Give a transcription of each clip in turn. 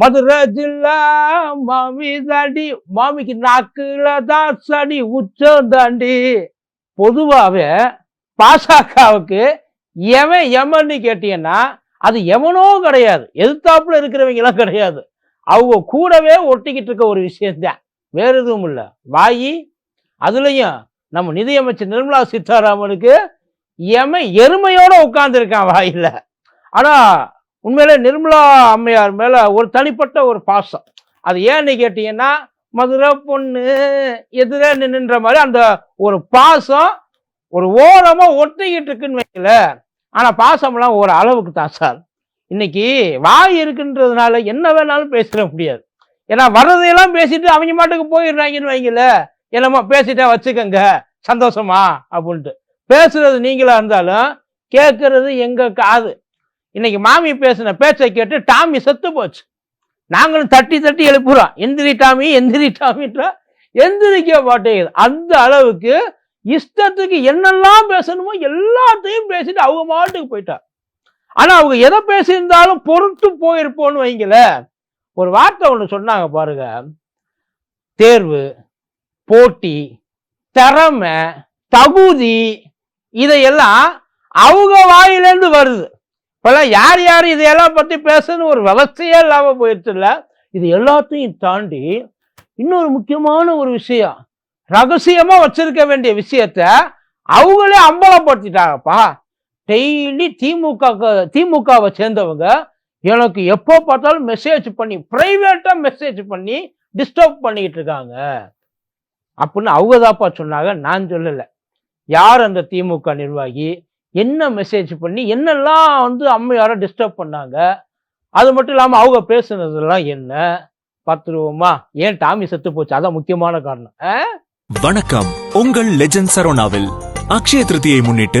மதுரை ஜில்லா மாமி தாண்டி மாமிக்கு நாக்குல தான் சடி உச்சம் தாண்டி. பொதுவாகவே பாசகவுக்கு எவன் எமன்னு கேட்டீங்கன்னா அது எவனோ கிடையாது. எதிர்த்தாப்புல இருக்கிறவங்களாம் கிடையாது. அவங்க கூடவே ஒட்டிக்கிட்டு இருக்க ஒரு விஷயம்தான். வேற எதுவும் இல்லை. வாயி அதுலேயும் நம்ம நிதியமைச்சர் நிர்மலா சீதாராமனுக்கு எம எருமையோட உட்கார்ந்துருக்கான் வாயில். ஆனால் உண்மையிலே நிர்மலா அம்மையார் மேலே ஒரு தனிப்பட்ட ஒரு பாசம். அது ஏன்னு கேட்டீங்கன்னா மதுரை பொண்ணு எதிரே நின்னுன்ற மாதிரி அந்த ஒரு பாசம் ஒரு ஓரமாக ஒட்டிக்கிட்டு இருக்குன்னு வைக்கல ஆனால் பாசம்லாம் ஒரு அளவுக்கு தான் சார். இன்னைக்கு வாய் இருக்குன்றதுனால என்ன வேணாலும் பேசிட முடியாது. ஏன்னா வர்றதையெல்லாம் பேசிட்டு அவங்க மாட்டுக்கு போயிடுறாங்கன்னு வைங்கல என்னமோ பேசிட்டா வச்சுக்கோங்க சந்தோஷமா அப்படின்ட்டு. பேசுறது நீங்களா இருந்தாலும் கேட்கறது எங்க காது. இன்னைக்கு மாமி பேசின பேச்சை கேட்டு டாமி செத்து போச்சு. நாங்களும் தட்டி தட்டி எழுப்புறோம். எந்திரி டாமி எந்திரி டாமின்ற எந்திரிக்க மாட்டேங்குது. அந்த அளவுக்கு இஷ்டத்துக்கு என்னெல்லாம் பேசணுமோ எல்லாத்தையும் பேசிட்டு அவங்க மாட்டுக்கு போயிட்டா ஆனா அவங்க எதை பேசியிருந்தாலும் பொருட்டு போயிருப்போன்னு வைங்கள ஒரு வார்த்தை ஒன்று சொன்னாங்க பாருங்க. தேர்வு போட்டி திறமை தகுதி இதையெல்லாம் அவங்க வாயிலேருந்து வருது. இப்போல்லாம் யார் யார் இதையெல்லாம் பற்றி பேசுன்னு ஒரு வளர்ச்சியே இல்லாமல் போயிடுச்சு இல்லை? இது எல்லாத்தையும் தாண்டி இன்னொரு முக்கியமான ஒரு விஷயம். ரகசியமாக வச்சிருக்க வேண்டிய விஷயத்த அவங்களே அம்பலப்படுத்திட்டாங்கப்பா. டெய்லி திமுக திமுகவை சேர்ந்தவங்க எனக்கு எப்போ பார்த்தாலும் மெசேஜ் பண்ணி ப்ரைவேட்டாக மெசேஜ் பண்ணி டிஸ்டர்ப் பண்ணிக்கிட்டு இருக்காங்க. அப்படின்னு அவங்க தாப்பா சொன்னாங்க. நான் சொல்லலை. யார் அந்த திமுக நிர்வாகி? என்ன மெசேஜ் பண்ணி என்னெல்லாம் வந்து அம்மையாரை டிஸ்டர்ப் பண்ணாங்க அது மட்டும் இல்லாமல் அவங்க பேசுனதெல்லாம் என்ன? பார்த்துருவோமா? ஏன் டாமி செத்து போச்சு? அதான் முக்கியமான காரணம். ஆ? வணக்கம். உங்கள் லெஜண்ட் சரோனாவில் அக்ஷய திருதியை முன்னிட்டு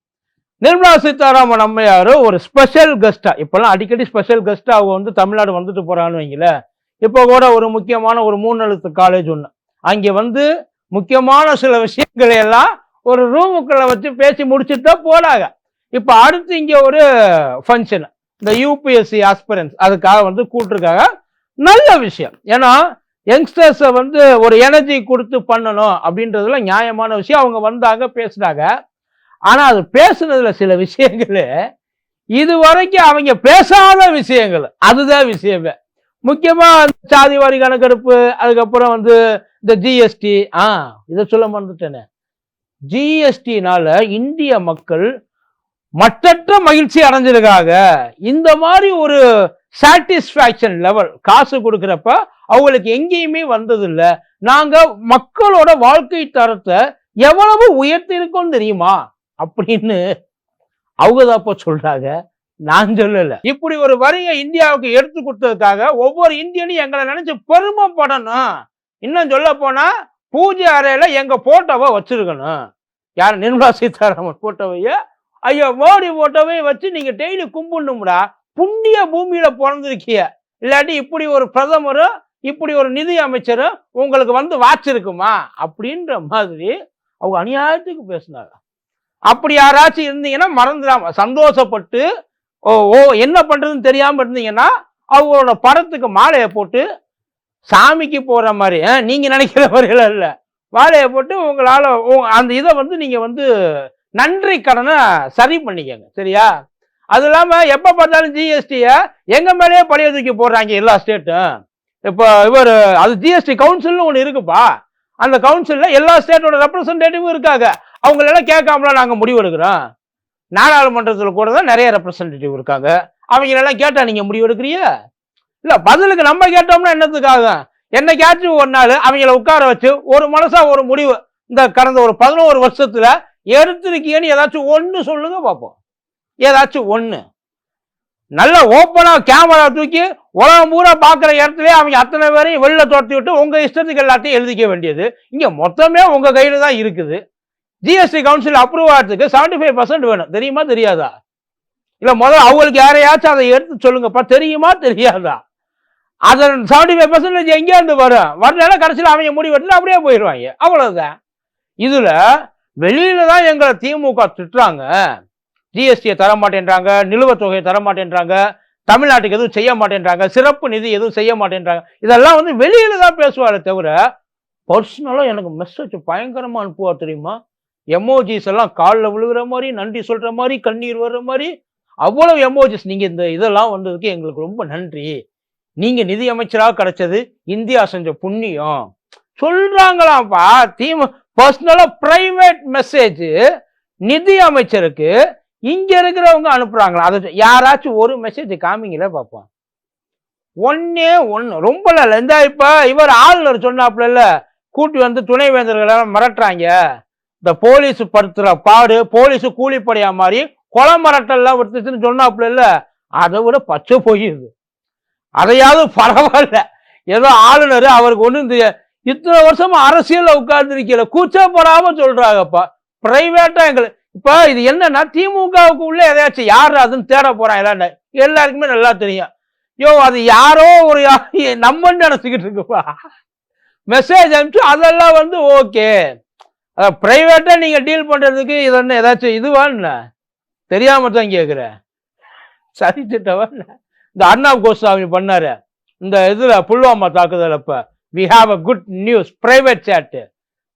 நிர்மலா சீதாராமன் அம்மையார் ஒரு ஸ்பெஷல் கெஸ்டா இப்பெல்லாம் அடிக்கடி ஸ்பெஷல் கெஸ்டா அவங்க வந்து தமிழ்நாடு வந்துட்டு போறான்னு வைங்களேன். இப்போ கூட ஒரு முக்கியமான ஒரு மூணு எழுத்து காலேஜ் ஒன்று அங்கே வந்து முக்கியமான சில விஷயங்களை எல்லாம் ஒரு ரூமுக்குள்ள வச்சு பேசி முடிச்சுட்டு தான் போனாங்க இப்போ அடுத்து இங்கே ஒரு ஃபங்க்ஷன் இந்த யூபிஎஸ்சி ஆஸ்பிரன்ஸ் அதுக்காக வந்து கூட்டிருக்காங்க நல்ல விஷயம். ஏன்னா யங்ஸ்டர்ஸை வந்து ஒரு எனர்ஜி கொடுத்து பண்ணணும் அப்படின்றதுல நியாயமான விஷயம். அவங்க வந்தாங்க பேசினாங்க. ஆனால் அது பேசுனதுல சில விஷயங்கள் இது வரைக்கும் அவங்க பேசாத விஷயங்கள். அதுதான் விஷயமே. முக்கியமாக அந்த சாதி வாரி கணக்கெடுப்பு அதுக்கப்புறம் வந்து இந்த ஜிஎஸ்டி ஆ இதை சொல்ல மறந்துட்டேனே. ஜிஎஸ்டினால இந்திய மக்கள் மற்றற்ற மகிழ்ச்சி அடைஞ்சிருக்காங்க. இந்த மாதிரி ஒரு சாட்டிஸ்ஃபேக்ஷன் லெவல் காசு கொடுக்குறப்ப அவங்களுக்கு எங்கேயுமே வந்ததில்லை. நாங்கள் மக்களோட வாழ்க்கை தரத்தை எவ்வளவு உயர்த்தி இருக்கோம் தெரியுமா? அப்படின்னு அவங்க தாப்பா சொல்றாங்க. நான் சொல்லல. இப்படி ஒரு வரியை இந்தியாவுக்கு எடுத்து கொடுத்ததுக்காக ஒவ்வொரு இந்தியனும் எங்களை நினைச்சு பெருமைப்படணும். இன்னும் சொல்ல போனா பூஜை அறையில எங்க போட்டோவை வச்சிருக்கணும். யார் நிர்மலா சீதாராமன் போட்டோவைய ஐயோ மோடி போட்டோவையும் வச்சு நீங்க டெய்லி கும்பிடணும்டா. புண்ணிய பூமியில பிறந்திருக்கிய. இல்லாட்டி இப்படி ஒரு பிரதமரும் இப்படி ஒரு நிதி அமைச்சரும் உங்களுக்கு வந்து வாச்சிருக்குமா? அப்படின்ற மாதிரி அவங்க அநியாயத்துக்கு பேசினாங்க. அப்படி யாராச்சும் இருந்தீங்கன்னா மறந்துடாம சந்தோஷப்பட்டு ஓ ஓ என்ன பண்ணுறதுன்னு தெரியாமல் இருந்தீங்கன்னா அவங்களோட படத்துக்கு மாலையை போட்டு சாமிக்கு போகிற மாதிரி நீங்கள் நினைக்கிற மாதிரிலாம் இல்லை. மாலையை போட்டு உங்களால் அந்த இதை வந்து நீங்கள் வந்து நன்றி கடனை சரி பண்ணிக்கங்க சரியா? அது இல்லாமல் எப்போ பார்த்தாலும் ஜிஎஸ்டியை எங்கள் மேலேயே பழைய தூக்கி போடுறாங்க எல்லா ஸ்டேட்டும். இப்போ இவர் அது ஜிஎஸ்டி கவுன்சில்னு ஒன்று இருக்குப்பா. அந்த கவுன்சிலில் எல்லா ஸ்டேட்டோட ரெப்ரசன்டேட்டிவும் இருக்காங்க. அவங்களெல்லாம் கேட்காமலாம் நாங்கள் முடிவு எடுக்கிறோம் நாடாளுமன்றத்தில் கூட தான் நிறைய ரெப்ரசன்டேட்டிவ் இருக்காங்க. அவங்களெல்லாம் கேட்டால் நீங்கள் முடிவு இல்லை பதிலுக்கு நம்ம கேட்டோம்னா என்னத்துக்காக? என்னைக்காச்சும் ஒரு நாள் அவங்கள உட்கார வச்சு ஒரு மனசா ஒரு முடிவு இந்த கடந்த ஒரு பதினோரு வருஷத்துல எடுத்திருக்கீங்கன்னு ஏதாச்சும் ஒன்று சொல்லுங்க பார்ப்போம் ஏதாச்சும் ஒன்று நல்ல ஓப்பனா கேமரா தூக்கி உலகம் பூரா பார்க்குற இடத்துல அவங்க அத்தனை பேரையும் வெளில தோட்டி விட்டு உங்கள் இஷ்டத்துக்கு எல்லாத்தையும் எழுதிக்க வேண்டியது. இங்கே மொத்தமே உங்கள் கையில் தான் இருக்குது. ஜிஎஸ்டி கவுன்சில் அப்ரூவ் ஆகிறதுக்கு செவன்டி ஃபைவ் பர்சன்ட் வேணும். தெரியுமா தெரியாதா? இல்லை முதல்ல அவங்களுக்கு யாரையாச்சும் அதை எடுத்து சொல்லுங்கப்பா தெரியுமா தெரியாதா? அதை செவன்டி ஃபைவ் பர்சன்டேஜ் எங்கேருந்து வரும்? வரலன்னா கடைசியில் அவங்க முடிவு அப்படியே போயிடுவாங்க. அவ்வளோதான் இதில் வெளியில தான் எங்களை திமுக திட்டுறாங்க. ஜிஎஸ்டியை தர மாட்டேன்றாங்க நிலுவைத் தொகையை தர மாட்டேன்றாங்க தமிழ்நாட்டுக்கு எதுவும் செய்ய மாட்டேன்றாங்க சிறப்பு நிதி எதுவும் செய்ய மாட்டேன்றாங்க. இதெல்லாம் வந்து வெளியில தான் பேசுவாரே தவிர பர்சனலாக எனக்கு மெசேஜ் பயங்கரமாக அனுப்புவார் தெரியுமா? எமோஜிஸ் எல்லாம் காலில் விழுகிற மாதிரி நன்றி சொல்கிற மாதிரி கண்ணீர் வர்ற மாதிரி அவ்வளவு எமோஜிஸ் நீங்கள் இந்த இதெல்லாம் வந்ததுக்கு எங்களுக்கு ரொம்ப நன்றி. நீங்கள் நிதி அமைச்சராக கிடைச்சது இந்தியா செஞ்ச புண்ணியம். சொல்கிறாங்களாம்ப்பா தீமு பர்சனலாக ப்ரைவேட் மெசேஜ் நிதி அமைச்சருக்கு இங்கே இருக்கிறவங்க அனுப்புகிறாங்களா அதை யாராச்சும் ஒரு மெசேஜ் காமிங்களே பார்ப்போம். ஒன்னே ஒன்று ரொம்ப இல்லை இந்த இப்போ இவர் ஆளுநர் சொன்னாப்புல கூட்டி வந்து துணைவேந்தர்கள் எல்லாம் மிரட்டுறாங்க. இந்த போலீஸ் படுத்துற பாடு போலீஸ் கூலிப்படையா மாதிரி கொலை மிரட்டல்லாம் விட்டுச்சுன்னு சொன்னாப்புல இல்ல? அதை விட பச்சை போயிடுது அதையாவது பரவாயில்ல. ஏதோ ஆளுநர் அவருக்கு ஒன்றும் இந்த இத்தனை வருஷமா அரசியல்ல உட்கார்ந்துருக்கல கூச்சப்படாம சொல்றாங்கப்பா. பிரைவேட்டா எங்களுக்கு இப்போ இது என்னன்னா திமுகவுக்கு உள்ள எதையாச்சும் யார் அதுன்னு தேட போறான் எல்லாம் எல்லாருக்குமே நல்லா தெரியும். யோ அது யாரோ ஒரு நம்மன்னு நினைச்சுக்கிட்டு இருக்குப்பா. மெசேஜ் அனுப்பிச்சு அதெல்லாம் வந்து ஓகே ப்ரைவேட்டாக நீங்க டீல் பண்றதுக்கு இது என்ன ஏதாச்சும் இதுவான்னு தெரியாமல் தான் கேட்குறேன் சதி திட்டவா இந்த அர்ணாப் கோஸ்வாமி பண்ணாரு. இந்த இதுல புல்வாமா தாக்குதல் அப்போ. We have a good news private chat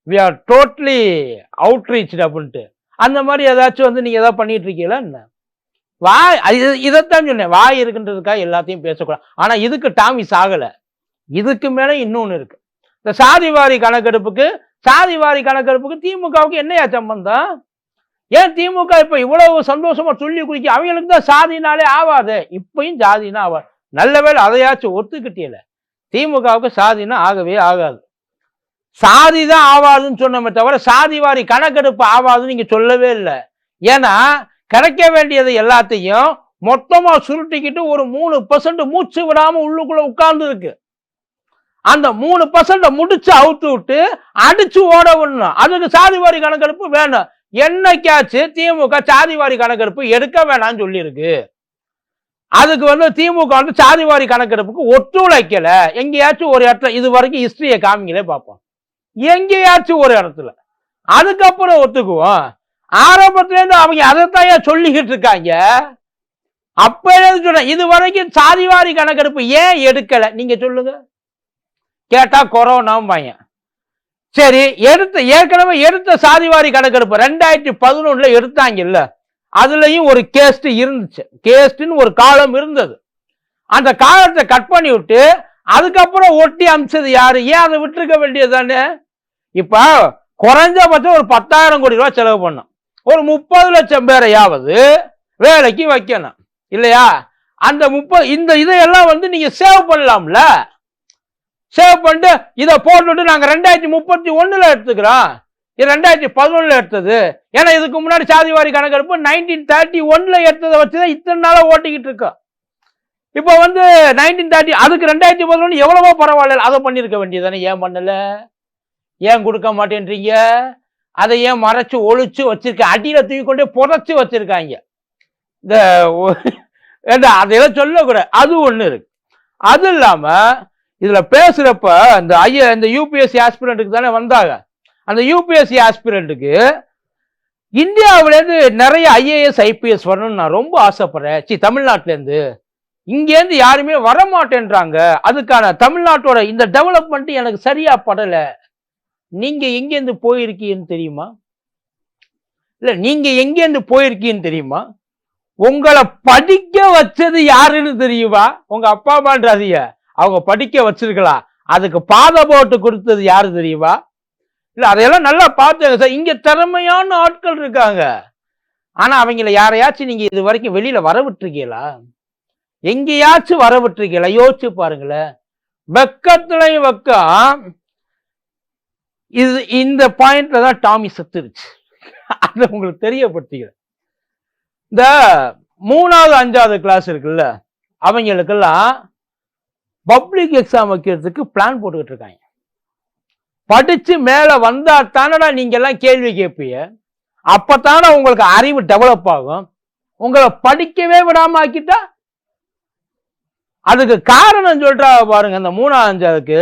we are totally outreach அப்படின்ட்டு. அந்த மாதிரி ஏதாச்சும் வந்து நீங்க எதாவது பண்ணிட்டு இருக்கீங்களா என்ன? வாய் இது- இதைத்தான் சொன்னேன். வாய் இருக்குன்றதுக்காக எல்லாத்தையும் பேசக்கூடாது. ஆனால் இதுக்கு டாமி ஆகலை. இதுக்கு மேலே இன்னொன்னு இருக்கு. இந்த சாதிவாரி கணக்கெடுப்புக்கு சாதிவாரி கணக்கெடுப்புக்கு திமுகவுக்கு என்னையா சம்பந்தம்? ஏன் திமுக இப்ப இவ்வளவு சந்தோஷமா சொல்லி குதிக்க அவங்களுக்கு தான் சாதினாலே ஆவாது. இப்பயும் ஜாதினா ஆவாது நல்ல வேலை அதையாச்சும் ஒத்துக்கிட்டியல திமுகவுக்கு சாதினா ஆகவே ஆகாது. சாதி தான் ஆவாதுன்னு சொன்னமே தவிர சாதி வாரி கணக்கெடுப்பு ஆவாதுன்னு நீங்க சொல்லவே இல்லை. ஏன்னா கிடைக்க வேண்டியது எல்லாத்தையும் மொத்தமா சுருட்டிக்கிட்டு ஒரு மூணு பர்சன்ட் மூச்சு விடாம உள்ளுக்குள்ள உட்கார்ந்து இருக்கு. அந்த மூணு பர்சன்ட முடிச்சு அவுத்து விட்டு அடிச்சு ஓட விடணும். அதுக்கு சாதிவாரி கணக்கெடுப்பு வேணும். என்னைக்காச்சு திமுக சாதிவாரி கணக்கெடுப்பு எடுக்க வேணாம்னு சொல்லியிருக்கு. அதுக்கு வந்து திமுக வந்து சாதிவாரி கணக்கெடுப்புக்கு ஒத்துழைக்கல. எங்கேயாச்சும் ஒரு இடத்துல இது வரைக்கும் ஹிஸ்டரியை காமிங்களே பார்ப்போம். எங்கேயாச்சும் ஒரு இடத்துல. அதுக்கப்புறம் ஒத்துக்குவோம். ஆரம்பத்துலேருந்து அவங்க அதைத்தான் சொல்லிக்கிட்டு இருக்காங்க. அப்ப சொன்ன இது வரைக்கும் சாதிவாரி கணக்கெடுப்பு ஏன் எடுக்கல? நீங்க சொல்லுங்க. கேட்டா கொரோனாவும் பையன் சரி எடுத்த ஏற்கனவே எடுத்த சாதிவாரி கணக்கெடுப்பு ரெண்டாயிரத்தி பதினொன்னுல எடுத்தாங்கல்ல அதுலயும் ஒரு கேஸ்ட் இருந்துச்சு. கேஸ்ட்னு ஒரு காலம் இருந்தது. அந்த காலத்தை கட் பண்ணி விட்டு அதுக்கப்புறம் ஒட்டி அமிச்சது யாரு? ஏன் அதை விட்டுருக்க வேண்டியது தானே இப்ப குறைஞ்சபட்சம் ஒரு பத்தாயிரம் கோடி ரூபாய் செலவு பண்ணும். ஒரு முப்பது லட்சம் பேரையாவது வேலைக்கு வைக்கணும். இல்லையா? அந்த முப்பது இந்த இதையெல்லாம் வந்து நீங்க சேவ் பண்ணலாம்ல. சேவ் பண்ணிட்டு இதை போட்டுட்டு நாங்கள் ரெண்டாயிரத்தி முப்பத்தி ஒன்றில் எடுத்துக்கிறோம். இது ரெண்டாயிரத்தி பதினொன்னுல எடுத்தது. ஏன்னா இதுக்கு முன்னாடி சாதிவாரி கணக்கெடுப்பு நைன்டீன் தேர்ட்டி ஒன்னில் எடுத்ததை வச்சு தான் இத்தனை நாளாக ஓட்டிக்கிட்டு இருக்கோம். இப்போ வந்து நைன்டீன் தேர்ட்டி அதுக்கு ரெண்டாயிரத்தி பதினொன்று எவ்வளவோ பரவாயில்ல. அதை பண்ணியிருக்க வேண்டியது தானே ஏன் பண்ணலை? ஏன் கொடுக்க மாட்டேன்றீங்க? அதை ஏன் மறைச்சு ஒழிச்சு வச்சிருக்க? அடியில் தூக்கி கொண்டே புதைச்சி வச்சிருக்காங்க. இந்த ஒ- அதெல்லாம் சொல்லக்கூடாது. அது ஒன்று இருக்கு. அது இல்லாமல் இதுல பேசுறப்ப இந்த ஐயா இந்த யூபிஎஸ்சி ஆஸ்பிரண்ட்டுக்கு தானே வந்தாங்க. அந்த யூபிஎஸ்சி ஆஸ்பிரண்ட்டுக்கு இந்தியாவிலேருந்து நிறைய ஐஏஎஸ் ஐபிஎஸ் வரணும்னு நான் ரொம்ப ஆசைப்படுறேன். சி தமிழ்நாட்டிலேருந்து. இங்கேருந்து யாருமே வர மாட்டேன்றாங்க அதுக்கான தமிழ்நாட்டோட இந்த டெவலப்மெண்ட் எனக்கு சரியா படலை. நீங்க எங்கேருந்து போயிருக்கீங்கன்னு தெரியுமா? இல்லை நீங்க எங்கேருந்து போயிருக்கீங்கன்னு தெரியுமா? உங்களை படிக்க வச்சது யாருன்னு தெரியுமா? உங்க அப்பா அம்மான்றாதீங்க. அவங்க படிக்க வச்சிருக்கலாம் அதுக்கு பாதை போட்டு கொடுத்தது யாரு தெரியுமா? இல்லை அதையெல்லாம் நல்லா பார்த்துங்க சார். இங்கே திறமையான ஆட்கள் இருக்காங்க. ஆனால் அவங்கள யாரையாச்சும் நீங்கள் இது வரைக்கும் வெளியில் வர விட்டுருக்கீங்களா எங்கேயாச்சும் வர விட்டுருக்கீங்களா யோசிச்சு பாருங்களேன். வெக்கத்துலையும் வெக்கம். இது இந்த பாயிண்ட்ல தான் டாமி செத்துருச்சு. அதை உங்களுக்கு தெரியப்படுத்திக்கிறேன். இந்த மூணாவது அஞ்சாவது கிளாஸ் இருக்குல்ல அவங்களுக்கெல்லாம் பப்ளிக் எக்ஸாம் வைக்கிறதுக்கு பிளான் போட்டுக்கிட்டு இருக்காங்க. படித்து மேலே வந்தால் தானடா நீங்கள் எல்லாம் கேள்வி கேட்பீங்க. அப்போ தானே உங்களுக்கு அறிவு டெவலப் ஆகும். உங்களை படிக்கவே விடாமல் ஆக்கிட்டா? அதுக்கு காரணம் சொல்கிறா பாருங்க இந்த மூணாவது அஞ்சாவதுக்கு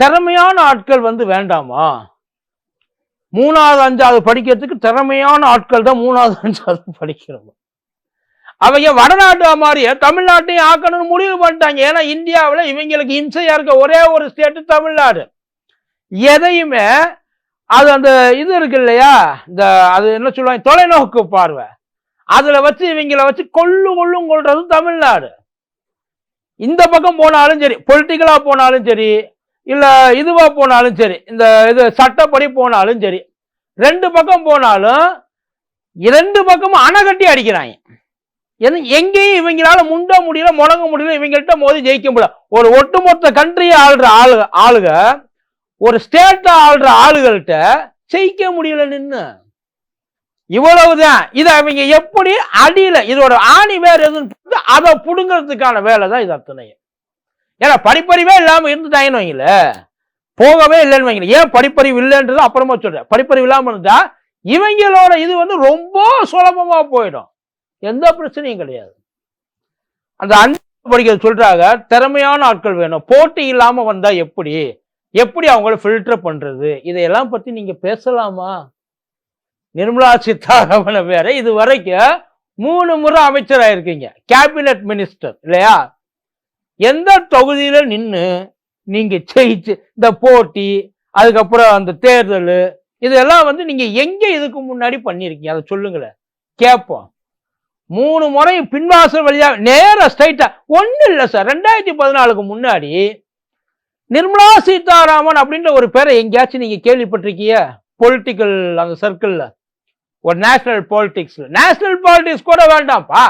திறமையான ஆட்கள் வந்து வேண்டாமா? மூணாவது அஞ்சாவது படிக்கிறதுக்கு திறமையான ஆட்கள் தான் மூணாவது அஞ்சாவது படிக்கிறோம் அவங்க வடநாட்டு மாதிரியே தமிழ்நாட்டையும் ஆக்கணும்னு முடிவு பண்ணிட்டாங்க. ஏன்னா இந்தியாவில் இவங்களுக்கு இம்சையா இருக்க ஒரே ஒரு ஸ்டேட்டு தமிழ்நாடு. எதையுமே அது அந்த இது இருக்கு இல்லையா? இந்த அது என்ன சொல்லுவாங்க? தொலைநோக்கு பார்வை. அதுல வச்சு இவங்கள வச்சு கொள்ளு கொள்ளும் கொள்றது தமிழ்நாடு. இந்த பக்கம் போனாலும் சரி பொலிட்டிக்கலா போனாலும் சரி இல்ல இதுவா போனாலும் சரி இந்த இது சட்டப்படி போனாலும் சரி ரெண்டு பக்கம் போனாலும் இரண்டு பக்கமும் அணை கட்டி அடிக்கிறாங்க. எங்கேயும் இவங்களால முண்ட முடியல முடங்க முடியல இவங்கள்ட்ட மோதி ஜெயிக்க முடியல. ஒரு ஒட்டுமொத்த கண்ட்ரியை ஆள்ற ஆளு ஆளுக ஒரு ஸ்டேட்டை ஆள்ற ஆளுகள்கிட்ட ஜெயிக்க முடியல நின்று இவ்வளவுதான். இதை அவங்க எப்படி அடியில இதோட ஆணி வேற எதுன்னு அதை புடுங்கிறதுக்கான வேலை தான் இது அத்தனையும். ஏன்னா படிப்பறிவே இல்லாமல் இருந்துட்டாங்கன்னு வைங்கள. போகவே இல்லைன்னு வைங்கள. ஏன் படிப்பறிவு இல்லைன்றது அப்புறமா சொல்றேன். படிப்பறிவு இல்லாமல் இருந்தா இவங்களோட இது வந்து ரொம்ப சுலபமா போயிடும். எந்த பிரச்சனையும் கிடையாது. அந்த அஞ்சு படிக்கிறது சொல்றாங்க திறமையான ஆட்கள் வேணும். போட்டி இல்லாம வந்தா எப்படி? எப்படி அவங்கள ஃபில்டர் பண்றது? இதையெல்லாம் பத்தி நீங்க பேசலாமா? நிர்மலா சீதாராமன் வேற இது வரைக்கும் மூணு முறை அமைச்சரா இருக்கீங்க கேபினட் மினிஸ்டர் இல்லையா? எந்த தொகுதியில நின்று நீங்க ஜெயிச்சு இந்த போட்டி அதுக்கப்புறம் அந்த தேர்தல் இதெல்லாம் வந்து நீங்க எங்க இதுக்கு முன்னாடி பண்ணிருக்கீங்க அதை சொல்லுங்களேன். கேட்போம். மூணு முறையும் பின்வாசல் வழியாக நேராக ஸ்ட்ரைட்டாக ஒன்றும் இல்லை சார் ரெண்டாயிரத்தி பதினாலுக்கு முன்னாடி நிர்மலா சீதாராமன் அப்படின்ற ஒரு பேரை எங்கேயாச்சும் நீங்கள் கேள்விப்பட்டிருக்கீங்க? பொலிட்டிக்கல் அந்த சர்க்கிளில் ஒரு நேஷனல் பாலிடிக்ஸில் நேஷனல் பாலிடிக்ஸ் கூட வேண்டாம்ப்பா.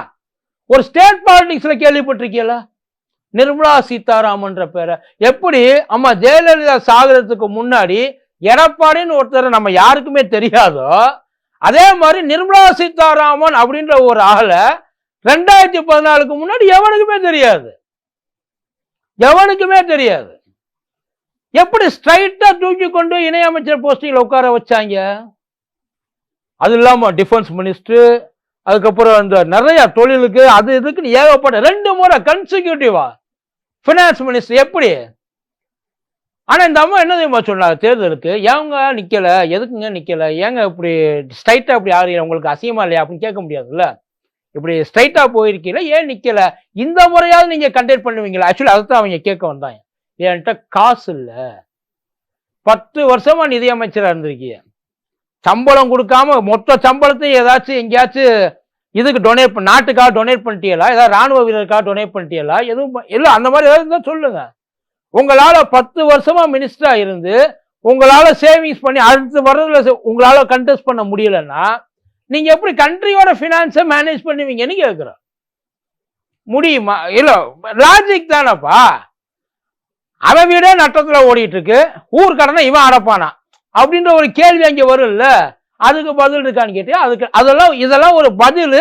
ஒரு ஸ்டேட் பாலிடிக்ஸில் கேள்விப்பட்டிருக்கீங்களா? நிர்மலா சீதாராமன்ற பேரை. எப்படி? அம்மா ஜெயலலிதா சாகிறதுக்கு முன்னாடி எடப்பாடின்னு ஒருத்தர் நம்ம யாருக்குமே தெரியாதோ அதே மாதிரி நிர்மலா சீதாராமன் அப்படின்ற ஒரு ஆளை ரெண்டாயிரத்தி பதினாலுக்கு முன்னாடி எவனுக்குமே தெரியாது. எவனுக்குமே தெரியாது. எப்படி ஸ்ட்ரைட்டா தூக்கி கொண்டு இணையமைச்சர் போஸ்டிங்ல உட்கார வச்சாங்க? அது இல்லாம டிஃபென்ஸ் மினிஸ்டர் அதுக்கப்புறம் இந்த நிறைய தொழிலுக்கு அது இதுக்குன்னு ஏகப்பட்ட ரெண்டு முறை கன்சிக்யூட்டிவா ஃபினான்ஸ் மினிஸ்டர் எப்படி? ஆனால் இந்த அம்மா என்ன தெரியுமா சொன்னாங்க தேர்தலுக்கு ஏங்க நிற்கலை எதுக்குங்க நிற்கலை ஏங்க இப்படி ஸ்ட்ரைட்டாக இப்படி ஆறீங்க உங்களுக்கு அசியமா இல்லையா? அப்படின்னு கேட்க முடியாதுல்ல? இப்படி ஸ்ட்ரைட்டாக போயிருக்கீங்களா? ஏன் நிற்கலை இந்த முறையாவது நீங்கள் கண்டெக்ட் பண்ணுவீங்களா? ஆக்சுவலி தான் அவங்க கேட்க வந்தாங்க. என்கிட்ட காசு இல்லை. பத்து வருஷமாக நிதியமைச்சராக இருந்திருக்கீங்க. சம்பளம் கொடுக்காம மொத்த சம்பளத்தையும் ஏதாச்சும் எங்கேயாச்சும் இதுக்கு டொனேட் பண்ண நாட்டுக்காக டொனேட் பண்ணிட்டீங்களா? ஏதாவது ராணுவ வீரருக்காக டொனேட் பண்ணிட்டீங்களா? எதுவும் இல்லை அந்த மாதிரி ஏதாவது இருந்தால் சொல்லுங்கள் உங்களால் பத்து வருஷமாக மினிஸ்டராக இருந்து உங்களால் சேவிங்ஸ் பண்ணி அடுத்த வர்றதுல உங்களால் உங்களால கண்டெஸ்ட் பண்ண முடியலன்னா நீங்கள் எப்படி கண்ட்ரியோட ஃபினான்ஸை மேனேஜ் பண்ணுவீங்கன்னு கேட்குறோம் முடியுமா? இல்லை லாஜிக் தானப்பா. அவன் வீடே நட்டத்தில் ஓடிட்டு இருக்கு ஊர் கடனை இவன் அடைப்பானா? அப்படின்ற ஒரு கேள்வி அங்கே வரும்ல. அதுக்கு பதில் இருக்கான்னு கேட்டு அதுக்கு அதெல்லாம் இதெல்லாம் ஒரு பதில்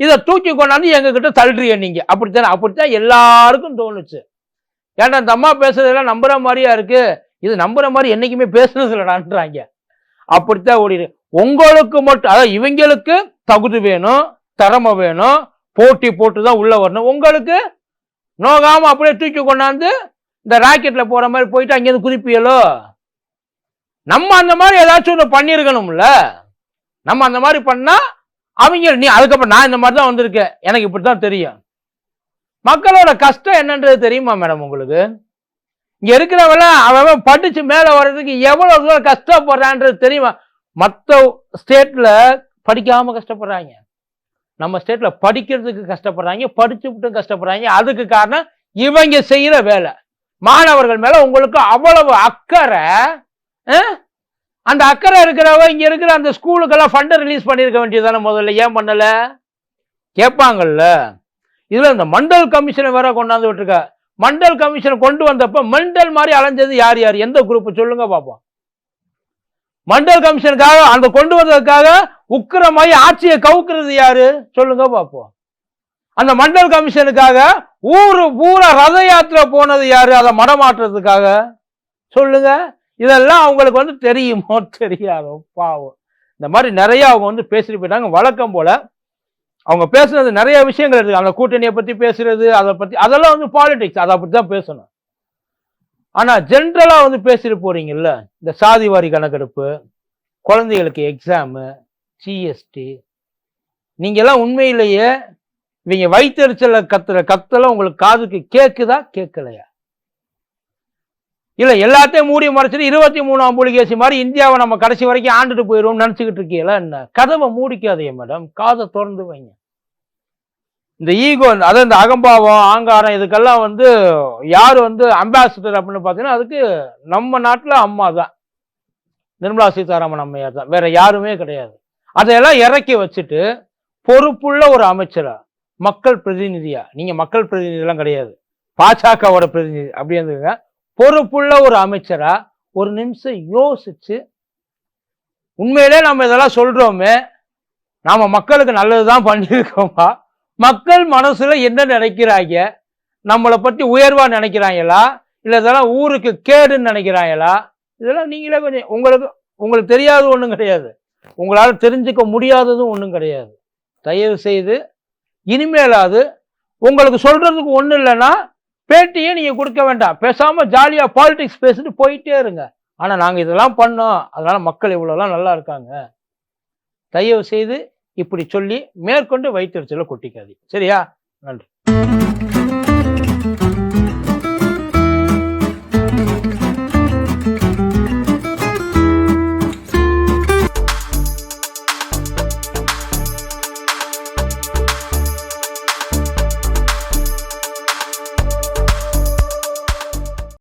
இதை தூக்கி கொண்டாந்து எங்ககிட்ட தள்ளுறீங்க நீங்க. அப்படித்தானே? அப்படித்தான் எல்லாருக்கும் தோணுச்சு. ஏன்டா இந்த அம்மா பேசுறதெல்லாம் நம்புற மாதிரியா இருக்கு? இது நம்புற மாதிரி என்னைக்குமே பேசுனது இல்லடான்றாங்க அப்படித்தான் ஓடிடு உங்களுக்கு மட்டும் அதாவது இவங்களுக்கு தகுதி வேணும் திறமை வேணும் போட்டி போட்டு தான் உள்ள வரணும். உங்களுக்கு நோகாம அப்படியே தூக்கி கொண்டாந்து இந்த ராக்கெட்ல போற மாதிரி போயிட்டு அங்கேருந்து குதிப்பியலோ? நம்ம அந்த மாதிரி ஏதாச்சும் ஒன்று பண்ணியிருக்கணும்ல? நம்ம அந்த மாதிரி பண்ணா அவங்க நீ அதுக்கப்புறம் நான் இந்த மாதிரி தான் வந்திருக்கேன். எனக்கு இப்படி தான் தெரியும். மக்களோட கஷ்டம் என்னன்றது தெரியுமா மேடம் உங்களுக்கு? இங்க இருக்கிறவெல்லாம் அவன் படிச்சு மேல வர்றதுக்கு எவ்வளவு தூரம் கஷ்டப்படுறான்றது தெரியுமா? மற்ற ஸ்டேட்ல படிக்காம கஷ்டப்படுறாங்க. நம்ம ஸ்டேட்ல படிக்கிறதுக்கு கஷ்டப்படுறாங்க படிச்சு விட்டு கஷ்டப்படுறாங்க. அதுக்கு காரணம் இவங்க செய்யற வேலை. மாணவர்கள் மேல உங்களுக்கு அவ்வளவு அக்கறை அந்த அக்கறை இருக்கிறவ இங்க இருக்கிற அந்த ஸ்கூலுக்கெல்லாம் ஃபண்டை ரிலீஸ் பண்ணியிருக்க வேண்டியதானே முதல்ல? ஏன் பண்ணல? கேட்பாங்கல்ல? இதில் இந்த மண்டல் கமிஷனை வேற கொண்டாந்து விட்டுருக்க. மண்டல் கமிஷன் கொண்டு வந்தப்ப மெண்டல் மாதிரி அலைஞ்சது யார் யார்? எந்த குரூப் சொல்லுங்க பார்ப்போம் மண்டல் கமிஷனுக்காக அந்த கொண்டு வந்ததுக்காக உக்கிரமாயி ஆட்சியை கவுக்குறது யாரு? சொல்லுங்க பார்ப்போம் அந்த மண்டல் கமிஷனுக்காக ஊரு பூரா ரத யாத்திரை போனது யாரு? அதை மடமாற்றுறதுக்காக. சொல்லுங்க. இதெல்லாம் அவங்களுக்கு வந்து தெரியுமோ? தெரியாதோ? பாவம். இந்த மாதிரி நிறைய அவங்க வந்து பேசிட்டு போயிட்டாங்க. வழக்கம் போல அவங்க பேசுனது நிறைய விஷயங்கள் இருக்கு. அந்த கூட்டணியை பத்தி பேசுறது அதை பத்தி அதெல்லாம் வந்து பாலிடிக்ஸ் அதை பற்றி தான் பேசணும். ஆனா ஜென்ரலா வந்து பேசிட்டு போறீங்கல்ல இந்த சாதிவாரி கணக்கெடுப்பு குழந்தைகளுக்கு எக்ஸாமு ஜிஎஸ்டி நீங்க எல்லாம் உண்மையிலேயே இவங்க வயிற்றுச்சல கத்துற கத்தெல்லாம் உங்களுக்கு காதுக்கு கேட்குதா கேட்கலையா இல்லை எல்லாத்தையும் மூடி மறைச்சிட்டு இருபத்தி மூணாம் புலிகேசி மாதிரி இந்தியாவை நம்ம கடைசி வரைக்கும் ஆண்டுட்டு போயிடுவோம் நினச்சிக்கிட்டு இருக்கீங்களா என்ன? கதவை மூடிக்காதே மேடம் காதை திறந்து வைங்க. இந்த ஈகோ அதாவது இந்த அகம்பாவம் ஆங்காரம் இதுக்கெல்லாம் வந்து யார் வந்து அம்பாசிடர் அப்படின்னு பார்த்தீங்கன்னா அதுக்கு நம்ம நாட்டில் அம்மா தான். நிர்மலா சீதாராமன் அம்மையார் தான். வேற யாருமே கிடையாது. அதையெல்லாம் இறக்கி வச்சுட்டு பொறுப்புள்ள ஒரு அமைச்சரா? மக்கள் பிரதிநிதியா? நீங்கள் மக்கள் பிரதிநிதிலாம் கிடையாது. பாஜகவோட பிரதிநிதி. அப்படி இருந்துங்க பொறுப்புள்ள ஒரு அமைச்சரா ஒரு நிமிஷம் யோசிச்சு உண்மையிலே நம்ம இதெல்லாம் சொல்றோமே நாம மக்களுக்கு நல்லதுதான் பண்ணியிருக்கோமா? மக்கள் மனசுல என்ன நினைக்கிறாங்க? நம்மளை பத்தி உயர்வா நினைக்கிறாங்களா? இல்ல இதெல்லாம் ஊருக்கு கேடுன்னு நினைக்கிறாங்களா? இதெல்லாம் நீங்களே கொஞ்சம் உங்களுக்கு உங்களுக்கு தெரியாத ஒன்றும் கிடையாது. உங்களால் தெரிஞ்சுக்க முடியாததும் ஒன்றும் கிடையாது. தயவு செய்து இனிமேலாவது உங்களுக்கு சொல்றதுக்கு ஒன்றும் இல்லைன்னா பேட்டியே நீங்க கொடுக்க வேண்டாம். பேசாம ஜாலியா பாலிடிக்ஸ் பேசிட்டு போயிட்டே இருங்க. ஆனா நாங்க இதெல்லாம் பண்ணோம். அதனால மக்கள் இவ்வளோலாம் நல்லா இருக்காங்க. தயவு செய்து இப்படி சொல்லி மேற்கொண்டு வயிற்றுச்சலை கொட்டிக்காது சரியா? நன்றி.